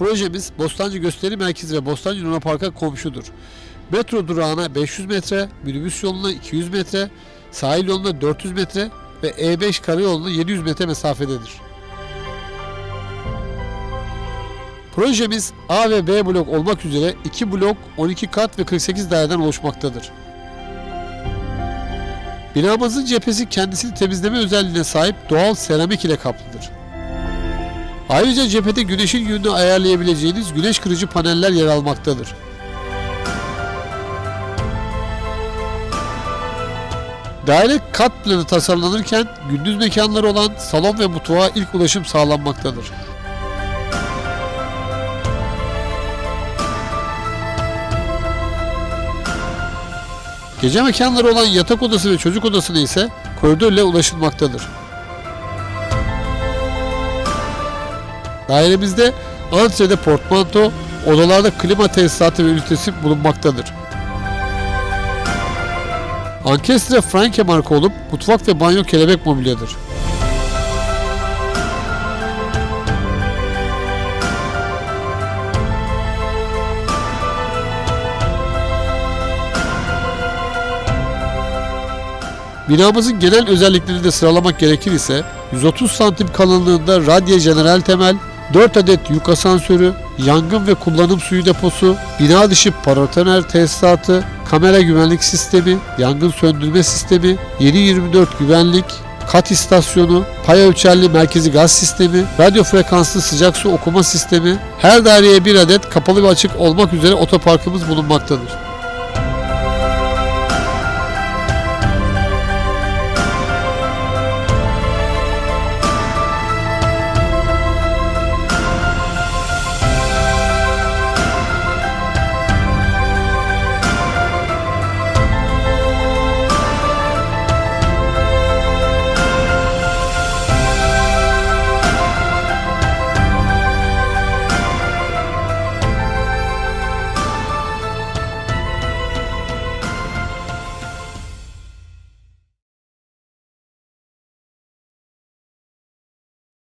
Projemiz Bostancı Gösteri Merkezi ve Bostancı Luna Park'a komşudur. Metro durağına 500 metre, minibüs yoluna 200 metre, sahil yoluna 400 metre ve E5 karayoluna 700 metre mesafededir. Projemiz A ve B blok olmak üzere 2 blok, 12 kat ve 48 daireden oluşmaktadır. Binamızın cephesi kendisini temizleme özelliğine sahip doğal seramik ile kaplıdır. Ayrıca cephede güneşin yönünü ayarlayabileceğiniz güneş kırıcı paneller yer almaktadır. Daire kat planı tasarlanırken gündüz mekanları olan salon ve mutfağa ilk ulaşım sağlanmaktadır. Gece mekanları olan yatak odası ve çocuk odasına ise koridor ile ulaşılmaktadır. Dairemizde antrede portmanto, odalarda klima tesisatı ve ünitesi bulunmaktadır. Ankestre Franke marka olup mutfak ve banyo kelebek mobilyadır. Binamızın genel özelliklerini de sıralamak gerekir ise 130 santim kalınlığında radye jeneral temel, 4 adet yük asansörü, yangın ve kullanım suyu deposu, bina dışı paratoner tesisatı, kamera güvenlik sistemi, yangın söndürme sistemi, 7/24 güvenlik, kat istasyonu, pay ölçerli merkezi gaz sistemi, radyo frekanslı sıcak su okuma sistemi, her daireye bir adet kapalı ve açık olmak üzere otoparkımız bulunmaktadır.